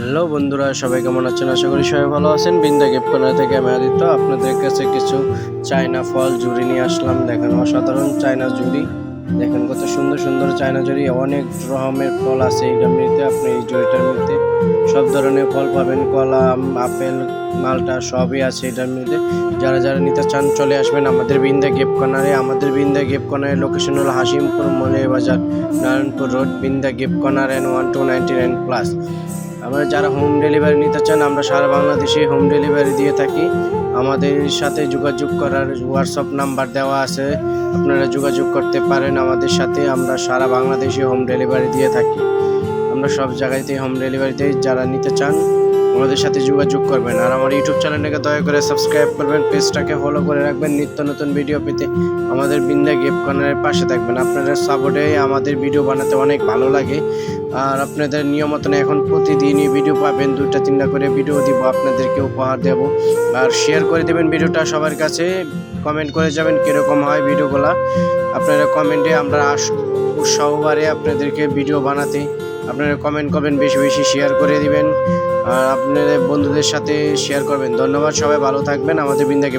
Hello বন্ধুরা, সবাই কেমন আছেন? আশা করি সবাই ভালো আছেন। বিন্দা গেপ কর্নার থেকে আমি আদিত্য। আপনাদের কাছে কিছু চায়না ফল জুড়ি নিয়ে আসলাম। দেখেন, অসাধারণ চায়না জুড়ি। দেখেন, কত সুন্দর সুন্দর চায়না জুড়ি। অনেক রকমের ফল আছে এইটার মধ্যে আপনি এই জুড়িটার মধ্যে সব ধরনের ফল পাবেন। কলা আপেল, মালটা সবই আছে এটার মধ্যে যারা যারা নিতে চান, চলে আসবেন আমাদের বিন্দা গেপ কর্নারে। আমাদের বিন্দা গেপ কর্নারের লোকেশন হলো হাসিমপুর মলে বাজার নারায়ণপুর রোড বিন্দা গেপ corner N one two ninety nine plus আমরা যারা হোম ডেলিভারি নিতে চান, আমরা সারা বাংলাদেশে হোম ডেলিভারি দিয়ে থাকি। আমাদের সাথে যোগাযোগ করার হোয়াটসঅ্যাপ নাম্বার দেওয়া আছে। আপনারা যোগাযোগ করতে পারেন আমাদের সাথে, আমরা সারা বাংলাদেশে হোম ডেলিভারি দিয়ে থাকি। আমরা সব জায়গাতেই হোম ডেলিভারি দিই, যারা নিতে চান, আমাদের সাথে যোগাযোগ করবেন। আর আমার ইউটিউব চ্যানেলটাকে দয়া করে সাবস্ক্রাইব করবেন পেজটাকে ফলো করে রাখবেন, নিত্য নতুন ভিডিও পেতে আমাদের বিন্দা গেপ কর্নারের পাশে থাকবেন। আপনাদের সাপোর্টে আমাদের ভিডিও বানাতে অনেক ভালো লাগে। আর আপনাদের নিয়মতন এখন প্রতিদিনই ভিডিও পাবেন দুটা তিনটা করে ভিডিও দিব, আপনাদেরকে উপহার দেব। আর শেয়ার করে দেবেন ভিডিওটা সবার কাছে কমেন্ট করে যাবেন কীরকম হয় ভিডিওগুলা। আপনারা কমেন্টে আমরা উৎসাহ বাড়ে আপনাদেরকে ভিডিও বানাতে। আপনারা কমেন্ট করবেন, বেশি বেশি শেয়ার করে দিবেন। আর আপনাদের বন্ধুদের সাথে শেয়ার করবেন। ধন্যবাদ সবাই, ভালো থাকবেন। আমাদের বিন্দাকে